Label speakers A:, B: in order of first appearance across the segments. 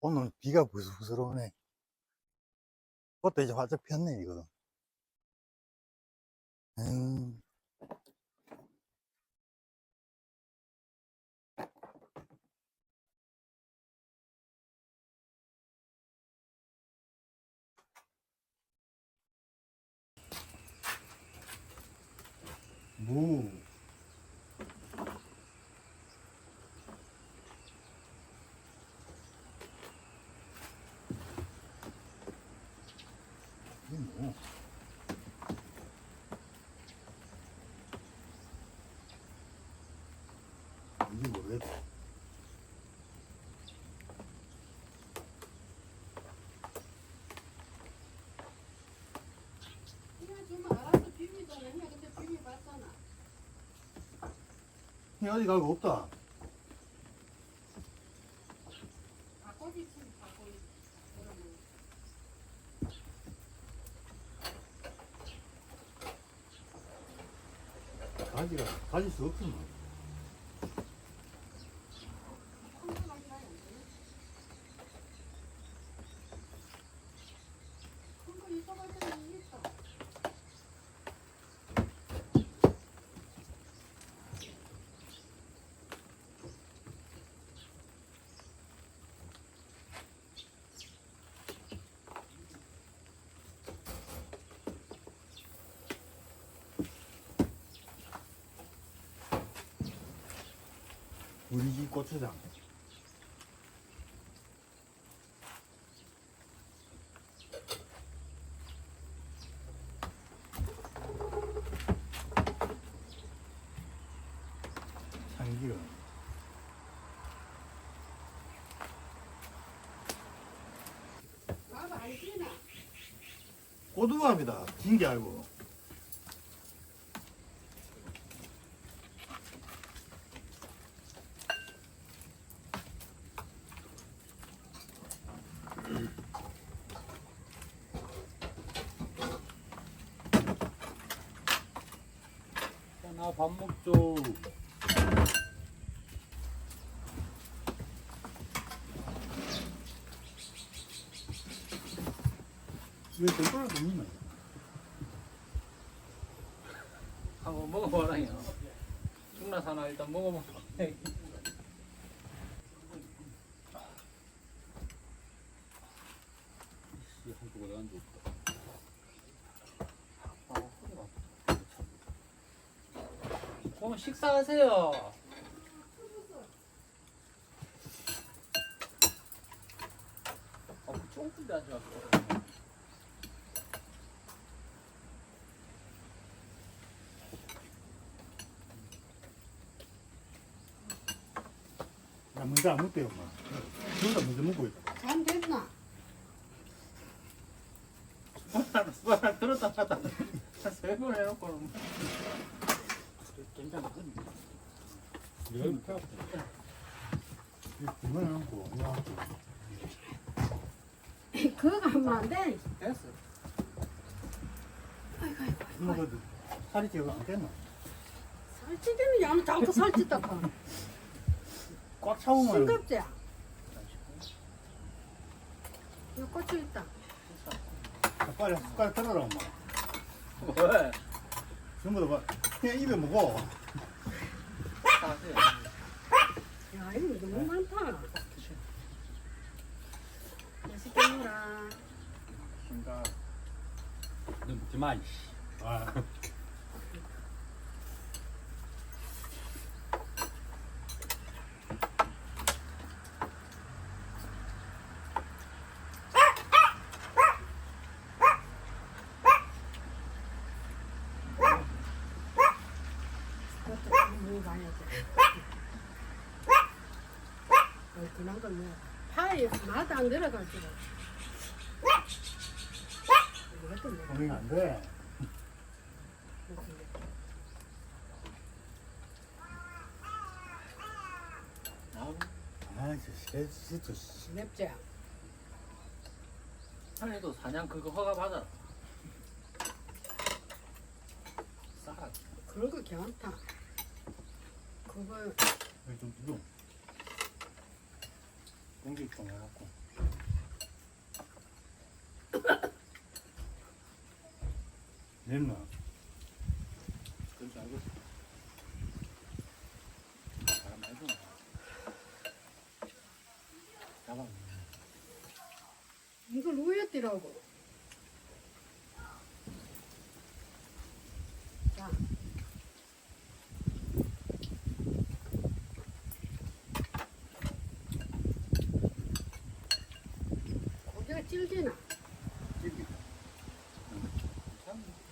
A: 오늘 비가 부스부스러우네. 그것도 이제 활짝 폈네, 이거는. 음, 무. 이게 뭐? 이게 모르겠다.
B: 그냥 좀 알아서 비밀잖아. 그냥 근데 비밀 봤잖아.
A: 이 어디 가고 없다. 가지가, 가질 수 없구만.
B: 컨트롤하기 나야 안 되네. 큰거 있어갈 때는 있어.
A: 우리 집 고추장. 참기름. 고두밥이다. 진게 알고.
C: 나 밥 먹죠.
A: 왜 댓글을 보니나?
C: 한번 먹어봐라요. 중라사나 일단 먹어봐. 씨, 한쪽 어디 안 좋다. 아, 허리가 아프다. 그럼 식사하세요. 아, 그 조금 하지 마세요.
A: 나 먼저 안 먹대요, 엄마. 둘다 먼저 먹고 있다.
B: 잠 됐나?
C: 숟가락 들었다 놨다 세번 해놓고는
A: 이거 해놓고, 이거
B: 그거 하면 안 돼.
C: 됐어
B: 아이고 아이고.
A: 이거 뭐 살이 제거 안 됐나?
B: 살찌기는 양 자꾸 살찌다 봐.
A: 꽉 차오면
B: 싱겁지? 이거 고추 있다.
A: 빨리 숟가락 들어라, 엄마.
C: 왜?
A: 전부 다 봐. 그냥 입에 먹어.
C: 사세요
B: 야 이거 너무 많다. 맛있게 먹어라.
C: 그러니까 너 먹지 마 이씨
A: 아.
B: 그것도 먹어봐야지. 얼큰한 건 뭐. 파에 맛안 들어가지고. 이것도 뭐.
A: 고민 안 돼.
C: 아,
A: 진짜, 씨.
B: 맵지?
C: 하늘도 사냥 그거 허가 받아 싸라
B: 그런 거 괜찮다. 그거
A: 여기 좀, 좀.
C: 공기통 해갖고.
A: 냈나?
C: 그렇지 알겠어. 바람 많이 부네. 잡아.
B: 이걸 우였더라고. 자. 고기가 질기나?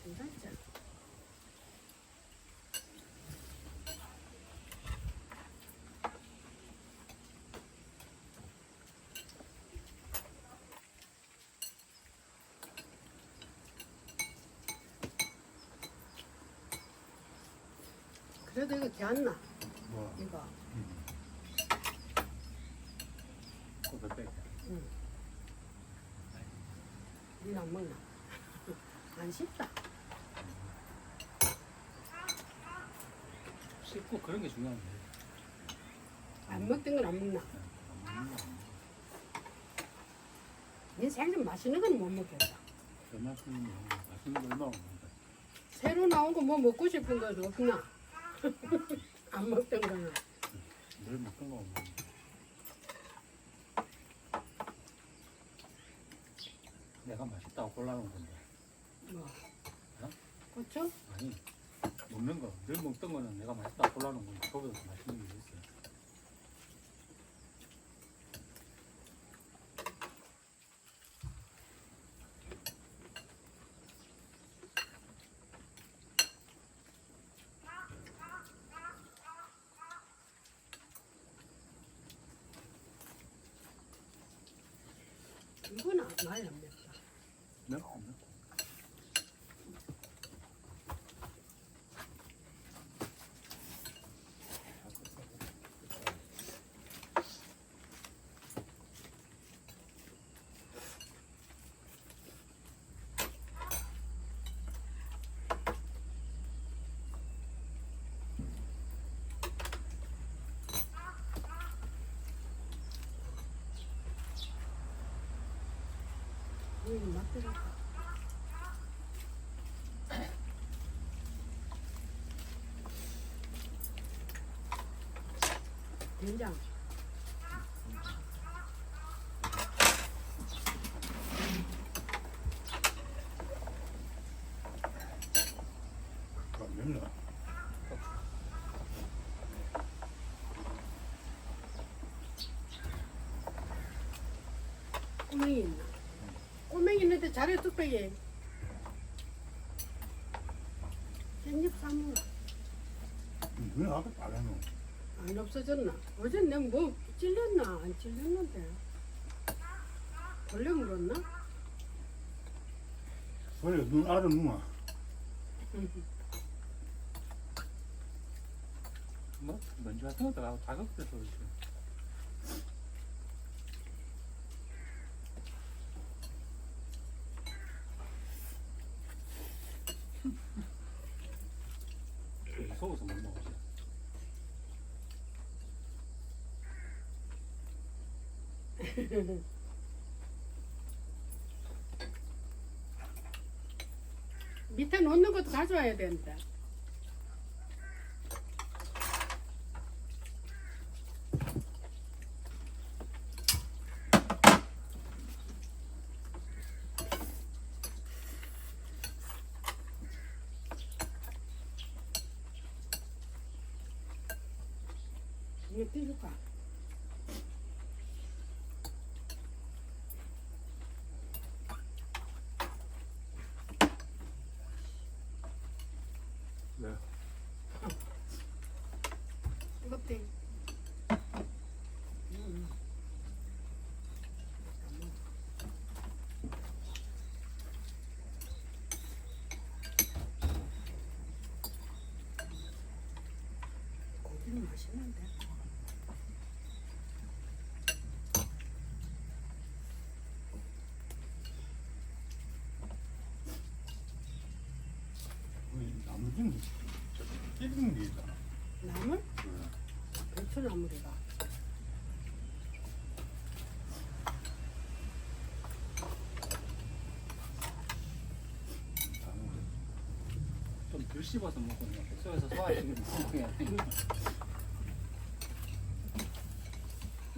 B: 괜찮지? 그래도 이거 괜찮나?
A: 뭐.
B: 이거.
A: 음.
C: 그거 빼.
B: 응. 안 먹나? 안 쉽다.
C: 씹고 그런 게 중요한데.
B: 안 먹던 건 안 먹나?
C: 안. 니
B: 생선 맛있는 건 못 먹겠다.
C: 그 맛있는 거, 맛있는 거 얼마나 먹는다.
B: 새로 나온 거 뭐 먹고 싶은 거 없나? 안 먹던 거는.
C: 늘 먹던 거 먹는다. 내가 맛있다고 골라놓은 건데.
B: 뭐.
C: 어?
B: 고추?
C: 아니, 먹는 거, 늘 먹던 거는 내가 맛있다고 골라놓은 건데, 거기서 맛있는 게 있어요.
B: 이건 안- 많이 안 맵다.
C: 맵고 안 맵고.
B: 이거 맛들었다. 된장.
A: 안 맵나?
B: 있나? 꼬맹이 있는데 잘해 뚝배기. 깻잎 사무라.
A: 왜 아까 빨아놓?
B: 안 없어졌나? 어제 내가 뭐 찔렸나? 안 찔렸는데. 벌레 물었나?
A: 소리 눈 알아 누나.
C: 뭐, 먼지 같은 것도 가고 자극돼서 그렇지. 속어서 못 먹었어.
B: 밑에 놓는 것도 가져와야 되는
A: 나무는 깨진 게 있잖아.
B: 나물? 응. 배추나물이다.
C: 좀덜 씹어서 먹거든요. 숙소에서 소화시키는 거예요.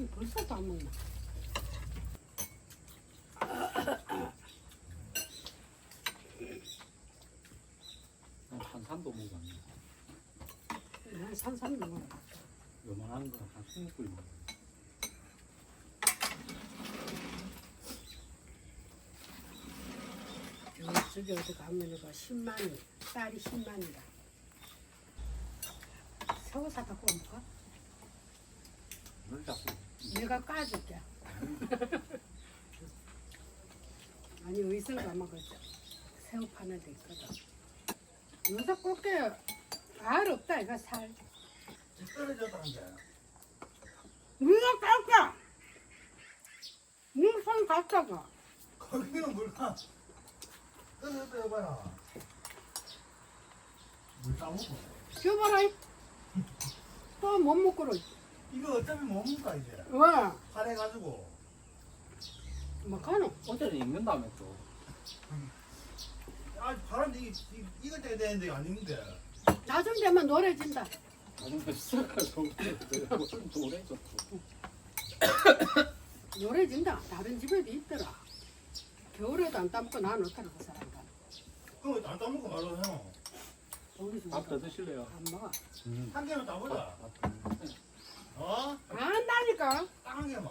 B: 벌써 다 먹나?
C: 한 산도 먹었네.
B: 난 산삼 먹어.
C: 요만한 거한 20뿌리 먹어.
B: 저기 어디 가면은 그 10만 원, 쌀이 10만이다. 새우 구워 먹어?
C: 늘 자꾸
B: 내가 까줄게. 아니 의성 가면 그 새우 파는 데 있거든. 요새 꽃게 알 없다 이거 살.
A: 떨어졌다는데.
B: 네가 깎아. 네손 갖다가.
A: 거기는 물가. 떨어졌다 해봐라. 물 따먹고.
B: 줘봐라. 또 못 먹고로.
A: 이거 어차피 못 먹다 이제.
B: 왜?
A: 파래가지고.
B: 뭐 가노?
C: 어제는 익는다며 또.
A: 아 바람이 이 이거 때야 되는데 안 익는데.
B: 낮은 되면 노래진다.
C: 노래.
B: 노래진다. 다른 집에도 있더라. 겨울에도 안 따먹고 난 어떡하나 그 사람들.
A: 그럼 안 따먹고 말로 형.
B: 우리 집
C: 밥더 드실래요?
B: 안 먹어.
A: 한 개만 따보자. 어?
B: 안 한다니까.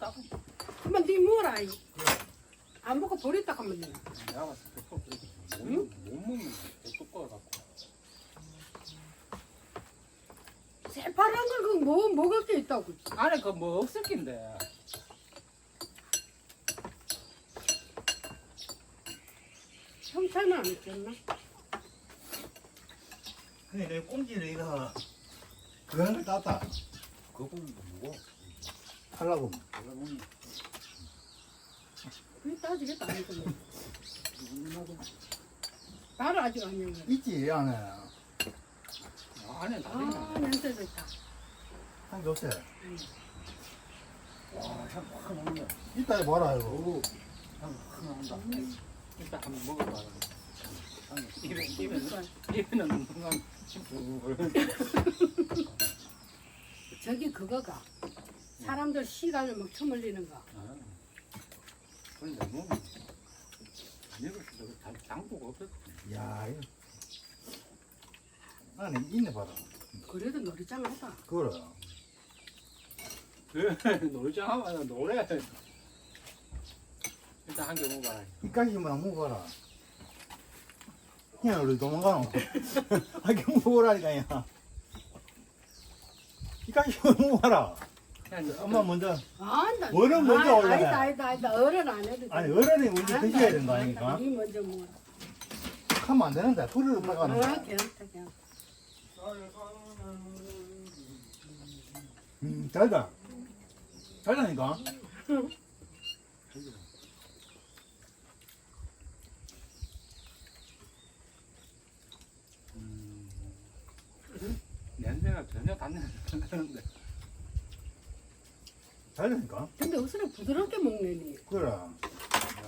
A: 딱한 개만.
B: 그러면 네 뭐라. 이. 안 먹고 버렸다 하면 되나.
C: 내가 봤을 때100% 그렇게 못,
B: 응?
C: 먹- 못 먹는 거 두꺼워갖고.
B: 새파란 걸그뭐 먹을 게 있다고.
C: 안에 그뭐 없을 낀데.
B: 형차는 안 있겠나?
A: 근데 내 꽁지를 이거 그걸 땄다.
C: 그거?
A: 하려고.
C: 원래 먹는
B: 그게 따지겠다. 나를 아직 안 연결.
A: 있지 안에.
C: 안에 다
B: 아,
C: 된다.
B: 냄새 좋다.
A: 한 조세.
C: 와, 향확 나온다.
A: 이따 봐라 이거.
C: 오, 향확 나온다. 일단 한번 먹어봐. 향, 입에 입에는 입에는 순간 부글.
B: 저기 그거가. 사람들 시간을 막 처물리는 거.
C: 아, 그건 너무 아니고 장 장부가 없었.
A: 야 이거. 안에 있네 봐라.
B: 그래도 노리장하다.
A: 그거를.
C: 놀자 하면 노래. 일단 한개 먹어봐라.
A: 이까지만 먹어라. 그냥 우리 도망가노. 아게 먹어라니까 야. 먹어라.
C: 그냥
A: 엄마 먼저.
B: 안다.
A: 어른 먼저
B: 아,
A: 올라가.
B: 아니다, 아니다, 아니다. 어른 안 해도 돼.
A: 아니 어른이 먼저 드셔야 된다 아니까.
B: 니 먼저 먹어.
A: 하면 안 되는데 소리를
B: 아,
A: 나가는 거야.
B: 괜찮다, 괜찮다.
A: 음 달다. 달다니까.
C: 음, 냄새가 전혀 닿는 않는데.
A: 달다니까.
B: 근데 어서는 부드럽게 먹네니.
A: 그래.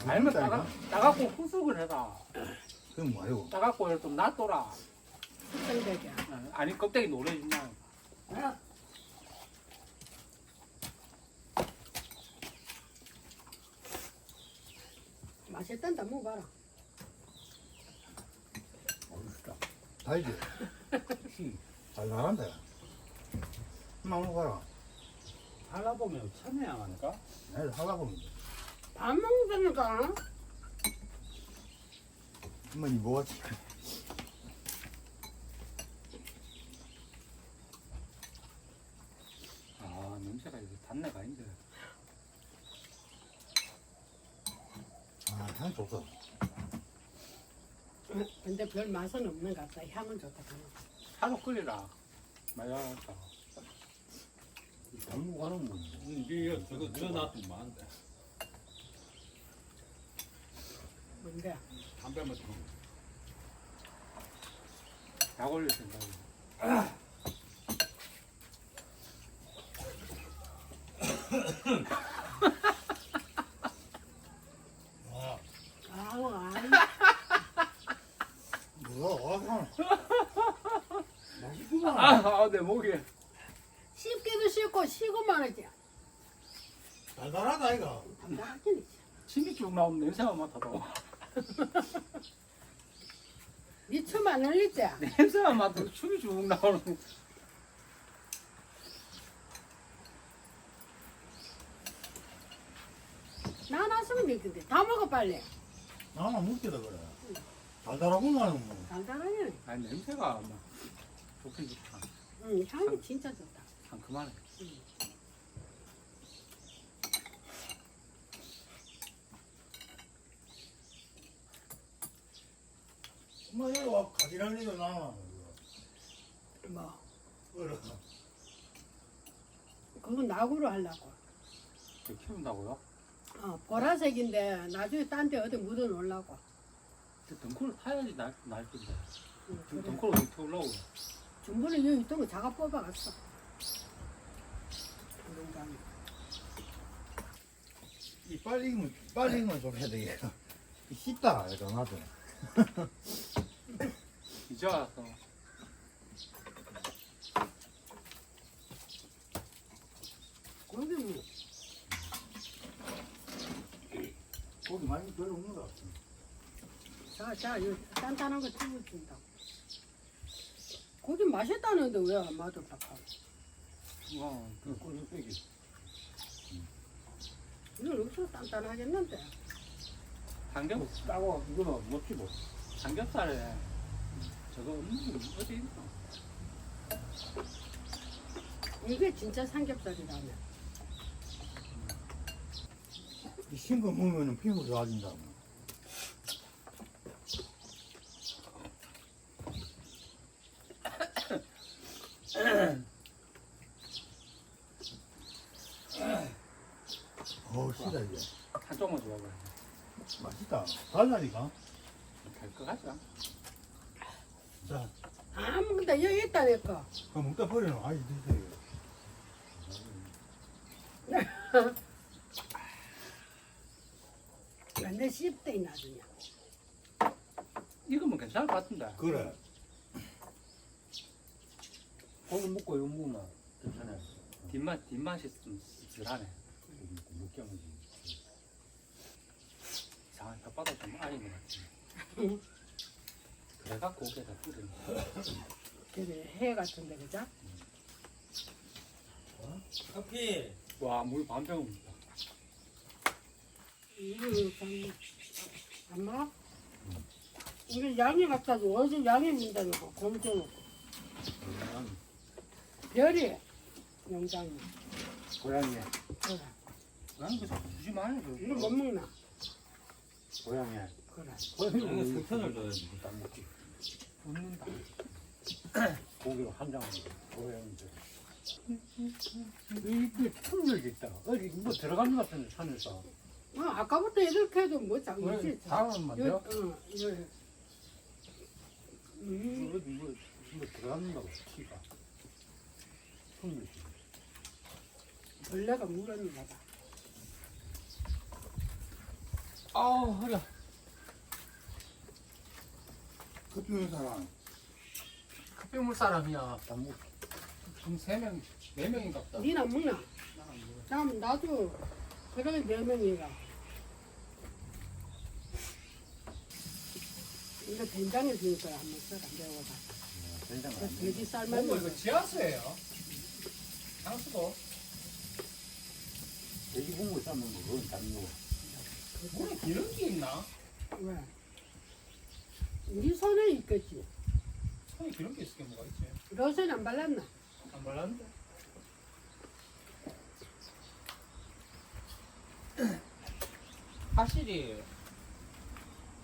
C: 아니면
A: 달다,
C: 따가 따갖고 후숙을 해라.
A: 그건 뭐예요?
C: 따갖고 좀 놔둬라.
B: 숙성되게.
C: 아니 껍데기 노래진다.
B: 맛있단다, 먹어봐라.
A: 달지. 달달한데. 한번 먹어라.
C: 하다 보면 참여야 하니까.
A: 내가 하려고.
B: 밥 먹는다니까.
A: 한번 이 먹었지.
C: 아 냄새가 이게 단내가 아닌데.
A: 아, 향 좋다.
B: 근데 별 맛은 없는 것 같다. 향은 좋다.
C: 하루 끓이라.
A: 장국 하는 거.
D: 이게 저거 넣어놨으면 많은데
B: 뭔데?
D: 담배만
C: 좀약 올릴 생각 이.
A: 아,
B: 아우, 아이.
A: 달달하다 이가.
B: 담백하긴 있어.
C: 침이 쭉 나오면 냄새만 맡아도
B: 니춤안 흘리지?
C: 냄새만 맡아도 침이 쭉 나오는
B: 나 나서면 되는데 다 먹어 빨리.
A: 나만 먹기다 그래. 달달하구만 뭐.
B: 달달하네.
C: 아니 냄새가 막 좋긴 좋다
B: 응, 향이 진짜 좋다.
C: 상큼하네
A: 엄 마 이거 와 가지런히도 나와.
B: 뭐,
A: 어라.
B: 그거 나구로 하려고.
C: 그 키운다고요?
B: 어, 보라색인데 나중에 딴 데 어디 묻어 놓으려고.
C: 근데 파야지 날, 날 텐데
B: 응,
C: 지금
B: 그래.
C: 어떻게 태우려고
B: 중분에 여기 있던 거 자가 뽑아갔어. 농장에.
A: 이 빨리 익으면 빨리 익으면 좀 해야 되겠다. 씹다 이거 나도.
C: 와서
B: 거기 뭐,
A: 고기 많이 별로 없는 것 같아.
B: 자, 자, 이 단단한 거 튀겨준다. 고기 맛있다는데 왜 맛없다?
C: 와그 꼴빼기
B: 이건 없어 단단하겠는데.
C: 삼겹 따고 이거는 못지 뭐 삼겹살에 저거 없는 어디 있나
B: 이게 진짜 삼겹살이라면.
A: 이 싱거 먹으면 피부 좋아진다. 어우 시다 이게.
C: 한 쪽만 좋아해
A: 맛있다. 달라니까
C: 될것 같아
A: 자
B: 여기 있다 내 거.
A: 그거 먹다 버리는 아이 드세요
B: 근데 씹대 나중에.
C: 익으면 괜찮을 것 같은데.
A: 그래.
C: 고기 먹고 이거 먹으면 괜찮아요. 뒷맛 뒷맛이 좀 씁쓸하네.
A: 먹자면
C: 이상하게 혓바닥 좀 아린 것 같아.
B: 응.
C: 그래갖고 고기에다 뿌리는
B: 그래 해 같은데 그죠?
D: 커피.
C: 와 물 반병입니다
B: 이거 참, 안 먹어? 이게 양이 갖다 줘. 어제 양이 문다니까 검토 놓고. 별이 영장이.
C: 고양이에
B: 그래.
C: 고양이 자꾸 주지 마요
B: 이거 못 먹나?
C: 고양이에
B: 그래.
D: 고양이 석탄을 줘야지.
C: 딱 먹지 웃는다 고기로 한 장을 고양이들 이게 품력이 있다 어디 뭐 들어가는 것 같은데 산에서
B: 어, 아까부터 이렇게 해도 뭐 장난치.
C: 다음은
B: 여,
C: 맞죠?
B: 어, 여. 음,
C: 어디 뭐, 뭐 들어간다고 키가 품력이
B: 벌레가 물었나 봐.
C: 아우 허리야
A: 커피 먹는 사람
C: 흑백물 사람이야 나뭐 지금 세 명 네 명인가 보다
B: 니나 먹나? 남 나도 그러게 네 명이라. 이거 된장에 주니까 한번 써라 매워봐.
C: 된장
B: 그 돼지 쌀만
C: 이거
B: 넣어.
C: 지하수예요 향수도 돼지 국물 삶은 거 그건 다른 거고 물에 기름기 있나?
B: 왜? 네 손에 있겠지.
C: 손에 기름기 있을 게 뭐가 있지?
B: 로션 안 발랐나?
C: 안 발랐는데 확실히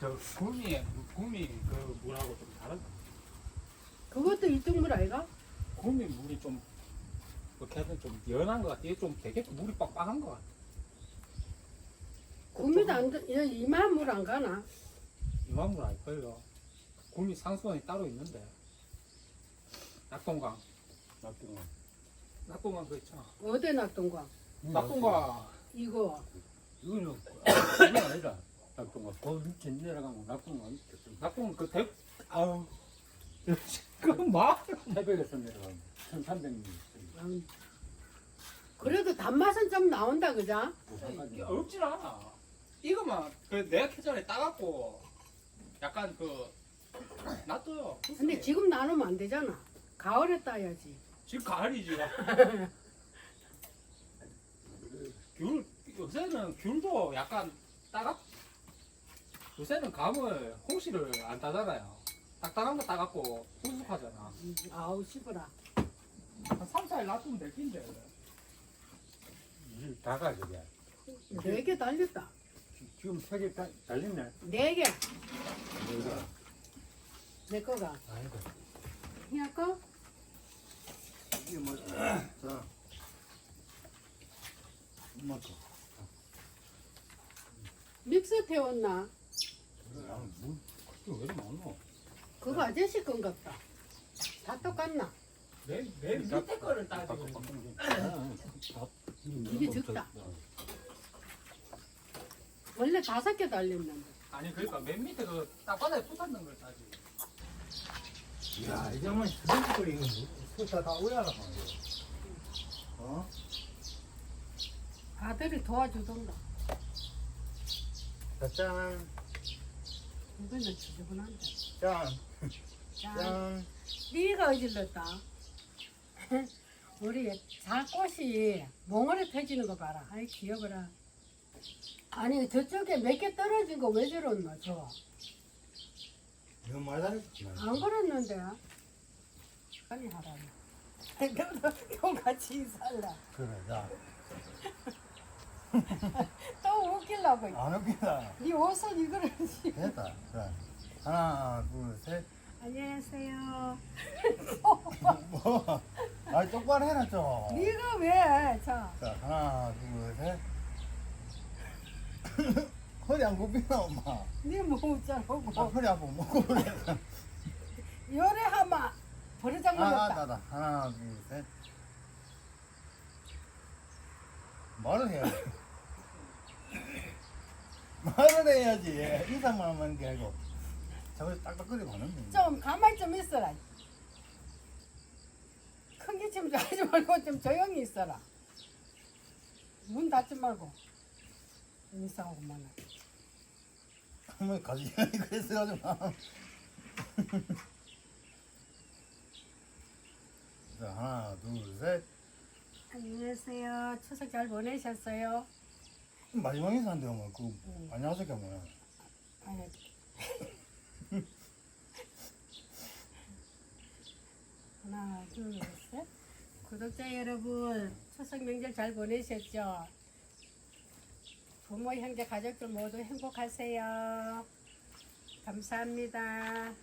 C: 저 구미 구미 그 물하고 좀 다르다
B: 그것도 일등물 아이가?
C: 구미 물이 좀 어떻게 하든 좀 연한 것 같아 이게 좀 되게 물이 빡빡한 것 같아
B: 구미도 안, 들- 얘 이만 물 안 가나?
C: 이만 물 알걸요 구미 상수원이 따로 있는데 낙동강 낙동강 낙동강 그 있잖아
B: 어디 낙동강?
C: 낙동강
B: 이거.
C: 이거는 아니 아니라 낙동강 그 밑에 내려가면 낙동강 밑에 낙동강 그 대, 아우 그 마을 해벽에서 내려가면 1300m
B: 음. 그래도 단맛은 좀 나온다 그자?
C: 이게 어렵진 않아. 이거만 그 내가 캐전에 따갖고 약간 그 놔둬요.
B: 근데 지금 나누면 안 되잖아. 가을에 따야지.
C: 지금 가을이지. 귤 요새는 귤도 약간 따가 요새는 감을 홍시를 안 따잖아요. 딱딱한 거 따갖고 후숙하잖아.
B: 음, 아우 씹어라.
C: 한 3, 4일 놔두면 될 텐데.
A: 이게 다가 저게.
B: 네 개 달렸다.
A: 지금 세 개 달렸네.
B: 네 개. 내 거가.
A: 아이고.
B: 희야 거?
A: 이게 뭐, 자. 엄마 거.
B: 믹서 태웠나?
A: 야, 뭐, 그게 왜 이렇게 많노?
B: 그거 아저씨 건 같다. 다 똑같나?
C: 맨, 맨 밑에 거를 따지고.
B: 이게 적다. 원래 다섯 개 달렸는데.
C: 아니 그러니까 맨 밑에 그 땅바닥에 붙었는 걸 따지고.
A: 야, 이제만 스펀지거리 이거 숫자 다 올라가. 어?
B: 아들이 도와주던가.
A: 자, 짠,
B: 이거는 지저분한데.
A: 짠,
B: 자,
A: 짠.
B: 네가 어질렀다. 우리 자꽃이 몽골에 펴지는 거 봐라. 아이 귀여워라. 아니 저쪽에 몇 개 떨어진 거 왜 저러노 저?
A: 이거.
B: 안 그랬는데. 빨리 하라. 너도 형 같이 살라.
A: 그래, 자.
B: 또 웃기려고.
A: 안 웃기다.
B: 네 옷은 이거를.
A: 됐다. 그래. 하나, 둘, 셋.
B: 안녕하세요.
A: 뭐? 아, 똑바로 해라, 좀.
B: 네가 왜? 자.
A: 자, 하나, 둘, 셋. 허리 안 굽히나, 엄마?
B: 네뭐 웃자고.
A: 아, 허리 아파, 먹고 그래.
B: 요래 하마. 버르장
A: 아,
B: 먹었다.
A: 나다. 하나, 둘, 셋. 말을 해야지. 말을 해야지. 인상만 하면 게 아니고. 저걸 딱딱거리고 하는.
B: 좀 가만히 좀 있어라. 큰 기침 좀 하지 말고 좀 조용히 있어라. 문 닫지 말고. 이상하구만.
A: 한번 가지 그랬어가지고. 자, 하나, 둘, 셋.
B: 안녕하세요. 추석 잘 보내셨어요?
A: 마지막 인사인데, 뭐, 그,
B: 응.
A: 안녕하세요, 뭐야.
B: 아니. 하나, 둘, 셋. 구독자 여러분, 추석 명절 잘 보내셨죠? 부모, 형제, 가족들 모두 행복하세요. 감사합니다.